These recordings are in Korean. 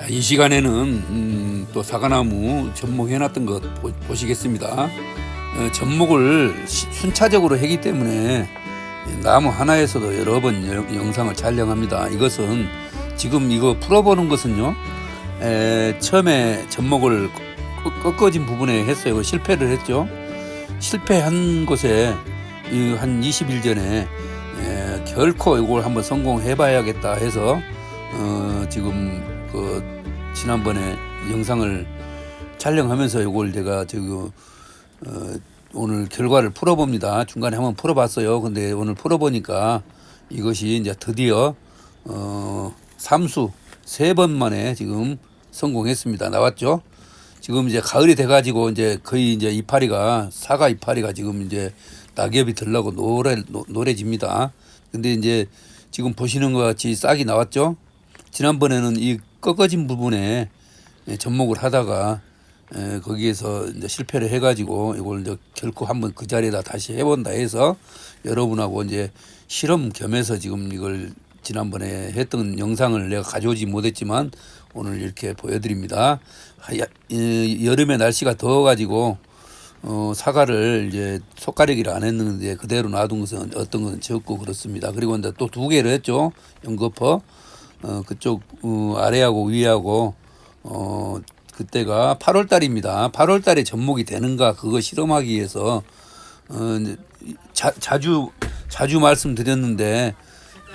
자, 이 시간에는 음, 또 사과나무 접목해놨던 것 보, 보시겠습니다. 어, 접목을 시- 순차적으로 하기 때문에 나무 하나에서도 여러 번 여- 영상을 촬영합니다. 이것은 지금 이거 풀어보는 것은요. 에, 처음에 접목을 꺾- 꺾어진 부분에 했어요. 그 실패를 했죠. 실패한 곳에 이 한 20일 전에 에, 결코 이걸 한번 성공해봐야겠다 해서 어, 지금 그 지난번에 영상을 촬영하면서 이걸 제가 지금 어, 오늘 결과를 풀어봅니다. 중간에 한번 풀어봤어요. 근데 오늘 풀어보니까 이것이 이제 드디어 어, 삼수 세 번 만에 지금 성공했습니다. 나왔죠? 지금 이제 가을이 돼가지고 이제 거의 이제 이파리가 사과 이파리가 지금 이제 낙엽이 들라고 노래 노- 노래집니다. 근데 이제 지금 보시는 것 같이 싹이 나왔죠? 지난번에는 이 꺾어진 부분에 예, 접목을 하다가 에, 거기에서 이제 실패를 해가지고 이걸 이제 결코 한번 그 자리에다 다시 해본다 해서 여러분하고 이제 실험 겸해서 지금 이걸 지난번에 했던 영상을 내가 가져오지 못했지만 오늘 이렇게 보여드립니다. 여름에 날씨가 더워가지고 어, 사과를 이제 속가리기를 안 했는데 그대로 놔둔 것은 어떤 것은 적고 그렇습니다. 그리고 이제 또 두 개를 했죠. 연거퍼. 어, 그쪽 어, 아래하고 위하고 어, 그때가 8월 달입니다. 8월 달에 접목이 되는가 그거 실험하기 위해서 어, 자, 자주 자주 말씀드렸는데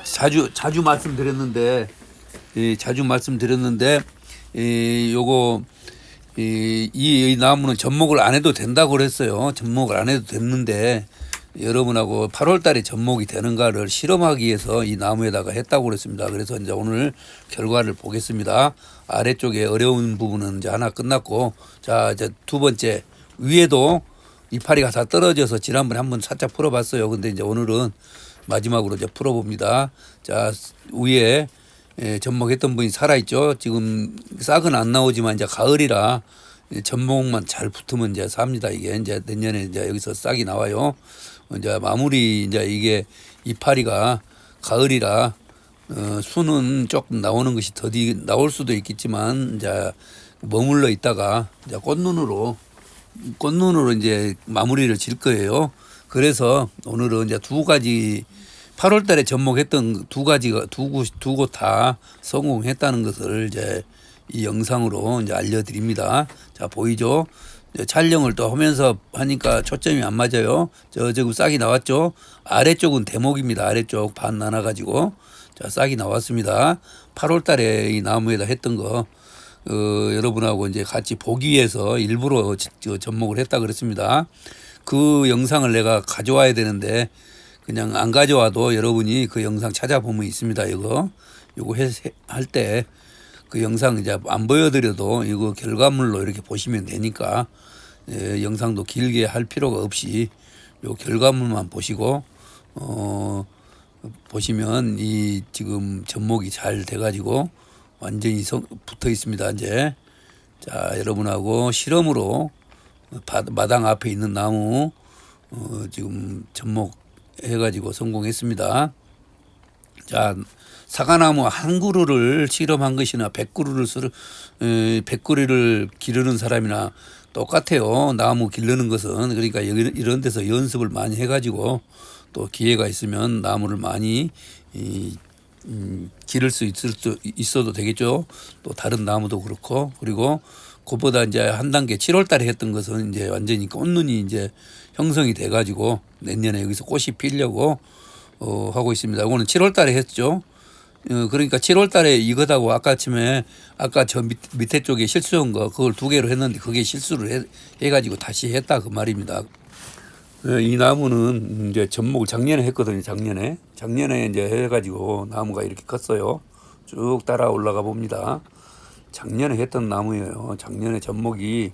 자주 자주 말씀드렸는데 이 자주 말씀드렸는데 이 요거 이, 이, 이 나무는 접목을 안 해도 된다고 그랬어요. 접목을 안 해도 됐는데 여러분하고 8월 달에 접목이 되는가를 실험하기 위해서 이 나무에다가 했다고 그랬습니다. 그래서 이제 오늘 결과를 보겠습니다. 아래쪽에 어려운 부분은 이제 하나 끝났고 자, 이제 두 번째 위에도 이파리가 다 떨어져서 지난번에 한번 살짝 풀어봤어요. 근데 이제 오늘은 마지막으로 이제 풀어봅니다. 자, 위에 예, 접목했던 분이 살아있죠. 지금 싹은 안 나오지만 이제 가을이라 이 접목만 잘 붙으면 이제 삽니다. 이게 이제 내년에 이제 여기서 싹이 나와요. 이제 마무리 이제 이게 이파리가 가을이라 어, 수는 조금 나오는 것이 더디 나올 수도 있겠지만 이제 머물러 있다가 이제 꽃눈으로 꽃눈으로 이제 마무리를 질 거예요. 그래서 오늘은 이제 두 가지 8월 달에 접목했던 두 가지가 두곳두 곳 다 성공했다는 것을 이제 이 영상으로 이제 알려드립니다. 자 보이죠? 촬영을 또 하면서 하니까 초점이 안 맞아요. 저 지금 싹이 나왔죠? 아래쪽은 대목입니다. 아래쪽 반 나눠 가지고 자 싹이 나왔습니다. 8월 달에 이 나무에다 했던 거 어, 여러분하고 이제 같이 보기 위해서 일부러 접목을 했다 그랬습니다. 그 영상을 내가 가져와야 되는데 그냥 안 가져와도 여러분이 그 영상 찾아보면 있습니다. 이거 이거 할 때 그 영상 이제 안 보여드려도 이거 결과물로 이렇게 보시면 되니까 예, 영상도 길게 할 필요가 없이 요 결과물만 보시고 어 보시면 이 지금 접목이 잘 돼가지고 완전히 성, 붙어 있습니다. 이제 자 여러분하고 실험으로 바- 마당 앞에 있는 나무 어, 지금 접목 해가지고 성공했습니다. 자 사과나무 한 그루를 실험한 것이나 백 그루를 쓰, 에, 백 그루를 기르는 사람이나 똑같아요. 나무 기르는 것은 그러니까 여기 이런 데서 연습을 많이 해가지고 또 기회가 있으면 나무를 많이 이, 음, 기를 수 있을 수 있어도 되겠죠. 또 다른 나무도 그렇고 그리고 그보다 이제 한 단계 7월 달에 했던 것은 이제 완전히 꽃눈이 이제 형성이 돼 가지고 내년에 여기서 꽃이 피려고 어 하고 있습니다. 이거는 7월 달에 했죠. 어, 그러니까 7월 달에 이거다고 아까 아침에 아까 저 밑, 밑에 쪽에 실수한 거 그걸 두 개로 했는데 그게 실수를 해, 해가지고 다시 했다 그 말입니다. 어, 이 나무는 이제 접목을 작년에 했거든요. 작년에 작년에 이제 해가지고 나무가 이렇게 컸어요. 쭉 따라 올라가 봅니다. 작년에 했던 나무예요. 작년에 접목이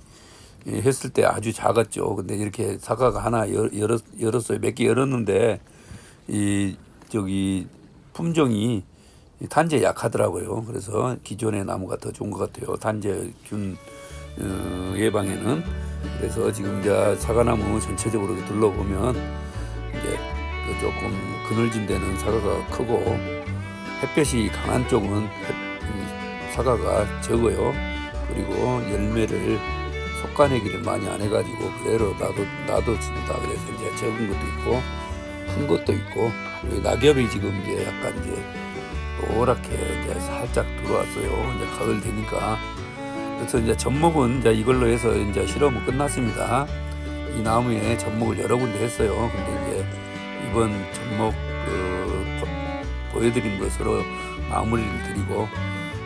예, 했을 때 아주 작았죠. 근데 이렇게 사과가 하나 열- 열었, 열었어요. 몇 개 열었는데 이 저기 품종이 이 단제 약하더라고요. 그래서 기존의 나무가 더 좋은 것 같아요. 단제균 어, 예방에는 그래서 지금 이제 사과나무 전체적으로 둘러보면 이제 그 조금 그늘진 데는 사과가 크고 햇볕이 강한 쪽은 사과가 적어요. 그리고 열매를 속가내기를 많이 안 해가지고 그대로 놔둬, 놔뒀습니다. 그래서 이제 적은 것도 있고 큰 것도 있고 낙엽이 지금 이제 약간 이제 노랗게 이제 살짝 들어왔어요. 이제 가을 되니까 그래서 이제 젖목은 이제 이걸로 해서 이제 실험은 끝났습니다. 이 나무에 젖목을 여러 군데 했어요. 근데 이제 이번 젖목 그 보- 보여드린 것으로 마무리를 드리고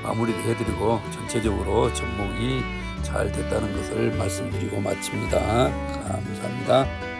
마무리를 해드리고 전체적으로 젖목이 잘 됐다는 것을 말씀드리고 마칩니다. 감사합니다.